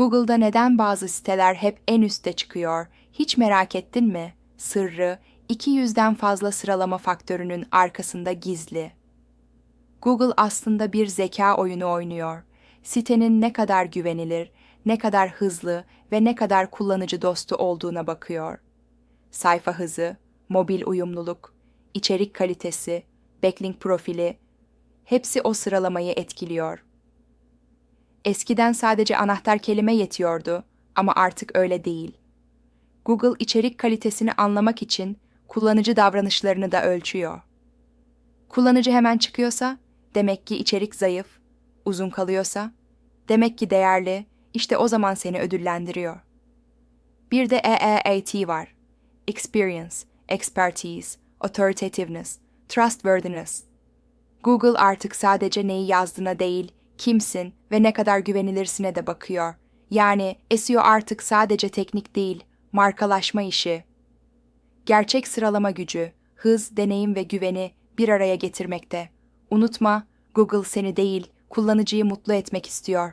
Google'da neden bazı siteler hep en üste çıkıyor? Hiç merak ettin mi? Sırrı 200'den fazla sıralama faktörünün arkasında gizli. Google aslında bir zeka oyunu oynuyor. Sitenin ne kadar güvenilir, ne kadar hızlı ve ne kadar kullanıcı dostu olduğuna bakıyor. Sayfa hızı, mobil uyumluluk, içerik kalitesi, backlink profili hepsi o sıralamayı etkiliyor. Eskiden sadece anahtar kelime yetiyordu ama artık öyle değil. Google içerik kalitesini anlamak için kullanıcı davranışlarını da ölçüyor. Kullanıcı hemen çıkıyorsa demek ki içerik zayıf, uzun kalıyorsa demek ki değerli, işte o zaman seni ödüllendiriyor. Bir de EEAT var. Experience, Expertise, Authoritativeness, Trustworthiness. Google artık sadece neyi yazdığına değil, kimsin ve ne kadar güvenilirsine de bakıyor. Yani SEO artık sadece teknik değil, markalaşma işi. Gerçek sıralama gücü, hız, deneyim ve güveni bir araya getirmekte. Unutma, Google seni değil, kullanıcıyı mutlu etmek istiyor.